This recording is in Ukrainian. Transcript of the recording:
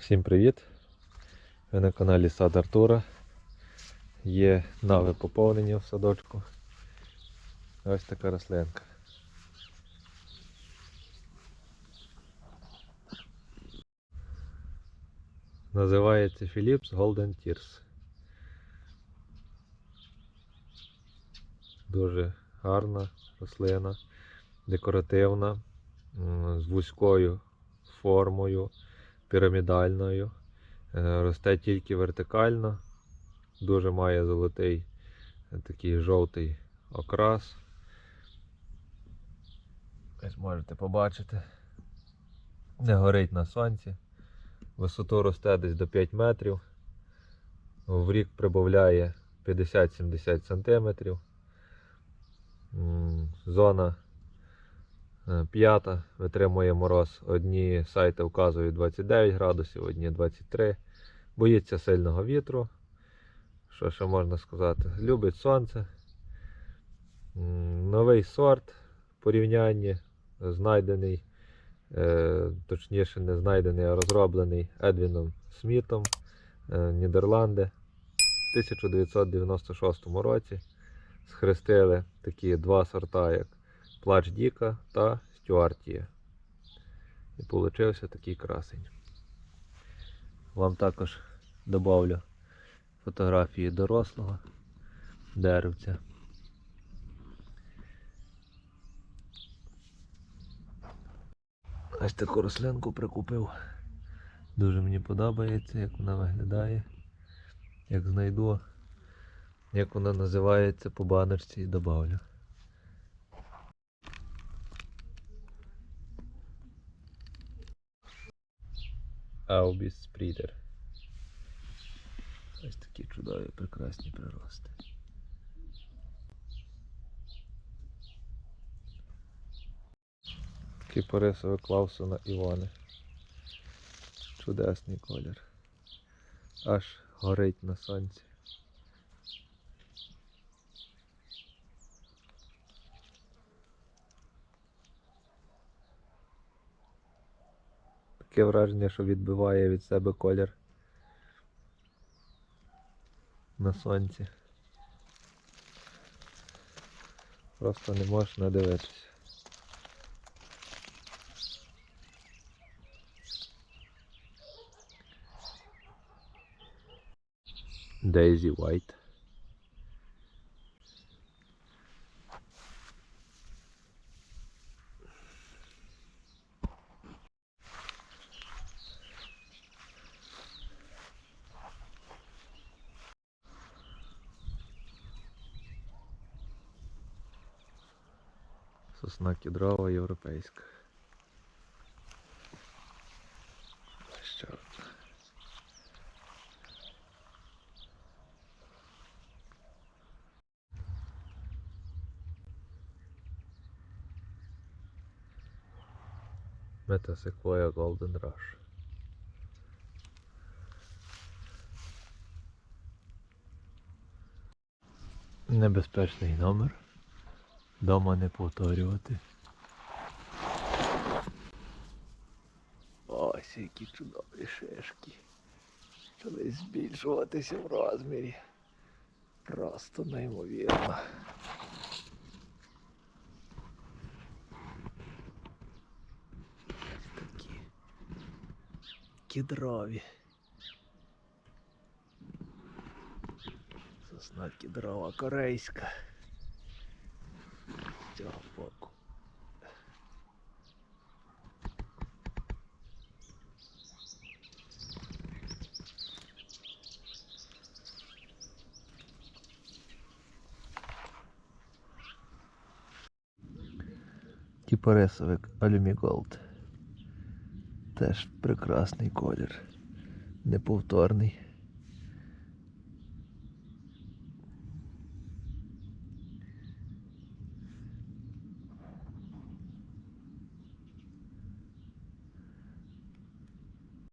Всім привіт! Ви на каналі Сад Артура. Є нове поповнення в садочку. Ось така рослинка. Називається Philips Golden Tears. Дуже гарна рослина, декоративна, з вузькою формою, пірамідальною. Е, Росте тільки вертикально, дуже має золотий е, такий жовтий окрас. Ось можете побачити, не горить на сонці. Висоту росте десь до 5 метрів. В рік прибавляє 50-70 сантиметрів. Зона п'ята, витримує мороз. Одні сайти вказують 29 градусів, одні 23. Боїться сильного вітру. Що ще можна сказати? Любить сонце. Новий сорт в порівнянні знайдений, е, точніше, не знайдений, а розроблений Едвіном Смітом, е, Нідерланди. В 1996 році схрестили такі два сорта, як Плач Діка та Стюартія. І получився такий красень. Вам також добавлю фотографії дорослого деревця. Ось таку рослинку прикупив. Дуже мені подобається, як вона виглядає. Як знайду, як вона називається по баночці і добавлю. Аубіс Спрідер. Ось такі чудові, прекрасні прирости. Кіпарисове Клаусона Івони. Чудесний колір. Аж горить на сонці. Таке враження, що відбиває від себе колір на сонці. Просто не можеш надивитися. Daisy White. Сосна кедрова європейська. Ще одна. Metasequoia Golden Rush. Небезпечний номер. Дома не повторювати. Ось які чудові шишки. Почали збільшуватися в розмірі. Просто неймовірно. Такі кедрові. Сосна кедрова корейська. Цього боку. Кіпарисовик Алюміголд. Теж прекрасний колір. Неповторний.